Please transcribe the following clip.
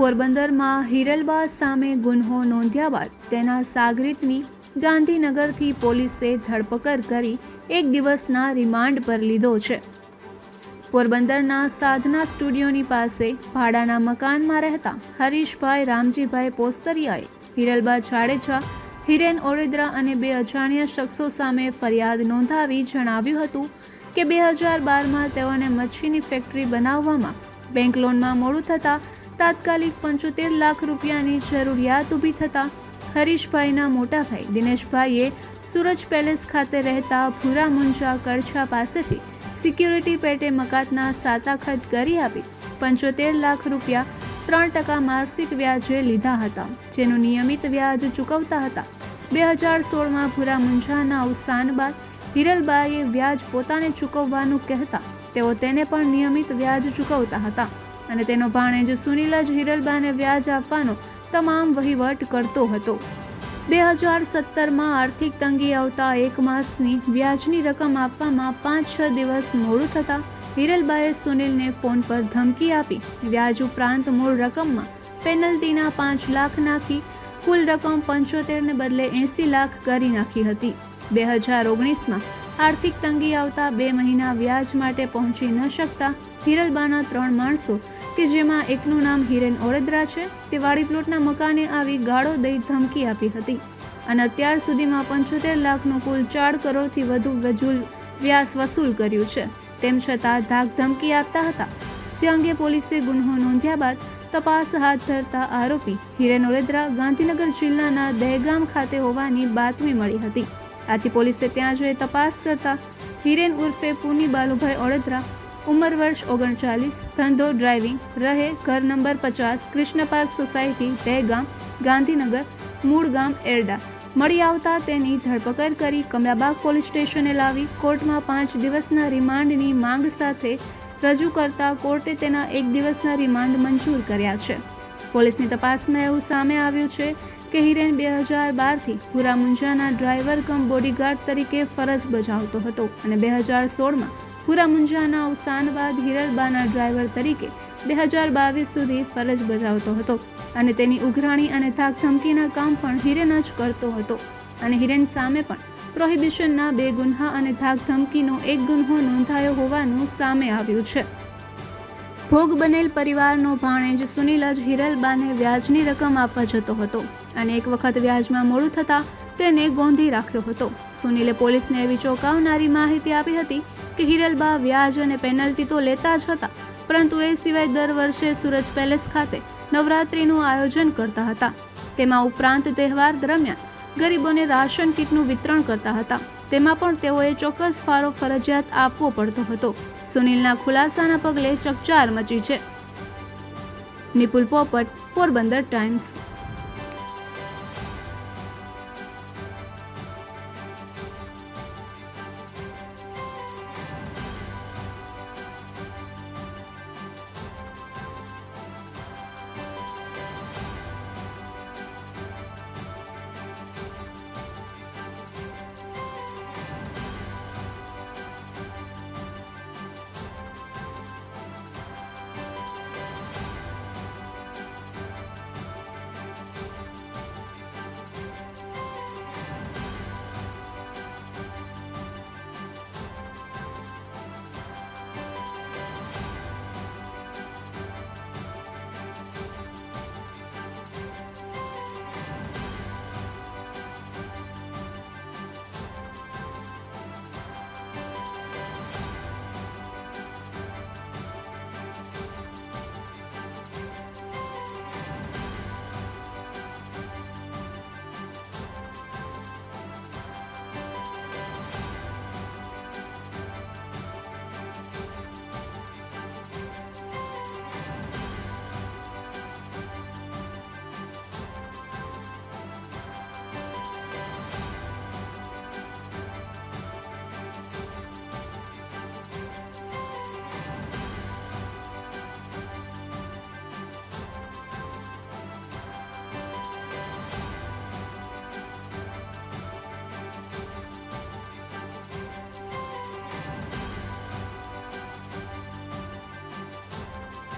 પોરબંદરમાં હિરલબા સામે ગુન્હો નોંધ્યા બાદ તેના સાગરીતની ગાંધીનગરથી પોલીસે ધરપકડ કરી એક દિવસના રિમાન્ડ પર લીધો છે. પોરબંદરના સાધના સ્ટુડિયોની પાસે ભાડાના મકાનમાં રહેતા હરીશભાઈ રામજીભાઈ પોસ્તરિયાએ હિરલબા જાડેજા હિરેન ઓળેદરા અને બે અજાણ્યા શખ્સો સામે ફરિયાદ નોંધાવી જણાવ્યું હતું કે બે હજાર બારમાં તેઓને મચ્છીની ફેક્ટરી બનાવવામાં બેંક લોનમાં મોડું થતાં તાત્કાલિક પંચોતેર લાખ રૂપિયાની જરૂરિયાત ઊભી થતાં હરીશભાઈના મોટા ભાઈ દિનેશભાઈએ સુરજ પેલેસ ખાતે રહેતા ભૂરા મુંજા કરછા પાસેથી સિક્યુરિટી પેટે મકાતના સાતાખત કરી આપી પંચોતેર લાખ રૂપિયા ત્રણ ટકા માસિક વ્યાજે લીધા હતા, જેનું નિયમિત વ્યાજ ચૂકવતા હતા. બે હજાર સોળમાં ભૂરા મુંજાના અવસાન બાદ હિરલબાઈએ વ્યાજ પોતાને ચૂકવવાનું કહેતા, તેઓ તેને પણ નિયમિત વ્યાજ ચૂકવતા હતા. અને તેનો ભાણેજ સુનિલ જ હિરલબાને વ્યાજ આપવાનો તમામ વહીવટ કરતો હતો. બે હજાર સત્તરમાં આર્થિક તંગી આવતા એક માસની વ્યાજની રકમ આપવામાં પાંચ છ દિવસ મોડું થતાં હિરલબાએ સુનિલને ફોન પર ધમકી આપી. વ્યાજ ઉપરાંત મૂળ રકમમાં પેનલ્ટીના પાંચ લાખ નાખી, કુલ રકમ પંચોતેરને બદલે એંસી લાખ કરી નાખી હતી. બે હજાર ઓગણીસમાં આર્થિક તંગી આવતા બે મહિના વ્યાજ માટે પહોંચી ન શકતા હિરલબાના ત્રણ માણસો કે જેમાં એકનું નામ હિરેન ઓળેદરા છે, તે વાડી પ્લોટના મકાને આવી ગાળો દઈ ધમકી આપી હતી. અને અત્યાર સુધીમાં પંચોતેર લાખનું કુલ ચાર કરોડથી વધુ વજૂલ વ્યાસ વસૂલ કર્યું છે. તેમ છતાં ધાક ધમકી આપતા હતા. જે અંગે પોલીસે ગુન્હો નોંધ્યા બાદ તપાસ હાથ ધરતા આરોપી હિરેન ઓળેદરા ગાંધીનગર જિલ્લાના દહેગામ ખાતે હોવાની બાતમી મળી હતી. આથી પોલીસે ત્યાં જઈ તપાસ કરતા હિરેન ઉર્ફે પુની બાલુભાઈ ઓળેદરા ઉંમર વર્ષ ઓગણચાલીસ, ધંધો ડ્રાઇવિંગ રહે, ઘર નંબર પચાસ, કૃષ્ણ પાર્ક સોસાયટી, દહેગામ, ગાંધીનગર, મૂળ ગામ એરડા. મળી આવતા તેની ધરપકડ કરી કમલાબાગ પોલીસ સ્ટેશને લાવી કોર્ટમાં પાંચ દિવસના રિમાન્ડની માંગ સાથે રજૂ કરતા કોર્ટે તેના એક દિવસના રિમાન્ડ મંજૂર કર્યા છે. પોલીસની તપાસમાં એવું સામે આવ્યું છે કે હિરેન બે હજાર બારથી ભૂરા મુંજાના ડ્રાઈવર કમ બોડીગાર્ડ તરીકે ફરજ બજાવતો હતો અને બે હજાર સોળમાં ભૂરા મુંજાના અવસાન બાદ હિરલબાના ડ્રાઈવર તરીકે બે હજાર બાવીસ સુધી ફરજ બજાવતો હતો અને તેની ઉઘરાણી અને થાક ધમકીના કામ પણ હિરેન જ કરતો હતો. અને હિરેન સામે પણ પ્રોહિબિશનના બે ગુન્હા અને થાક ધમકીનો એક ગુન્હો નોંધાયો હોવાનું સામે આવ્યું છે. ભોગ બનેલ પરિવારનો ભાણેજ સુનિલ જ હિરલબાને વ્યાજની રકમ આપવા જતો હતો અને એક વખત વ્યાજમાં મોડું થતાં તેને ગોંધી રાખ્યો હતો. સુનિલે પોલીસને એવી ચોંકાવનારી માહિતી આપી હતી કે હિરલબા વ્યાજ અને પેનલ્ટી તો લેતા જ હતા, પરંતુ એ સિવાય દર વર્ષે સુરજ પેલેસ ખાતે નવરાત્રિનું આયોજન કરતા હતા. તેમાં ઉપરાંત તહેવાર દરમિયાન ગરીબોને રાશન કીટનું વિતરણ કરતા હતા. તેમાં પણ તેઓએ ચોક્કસ ફાળો ફરજિયાત આપવો પડતો હતો. સુનિલના ખુલાસાના પગલે ચકચાર મચી છે. નિપુલ પોપટ, પોરબંદર ટાઈમ્સ.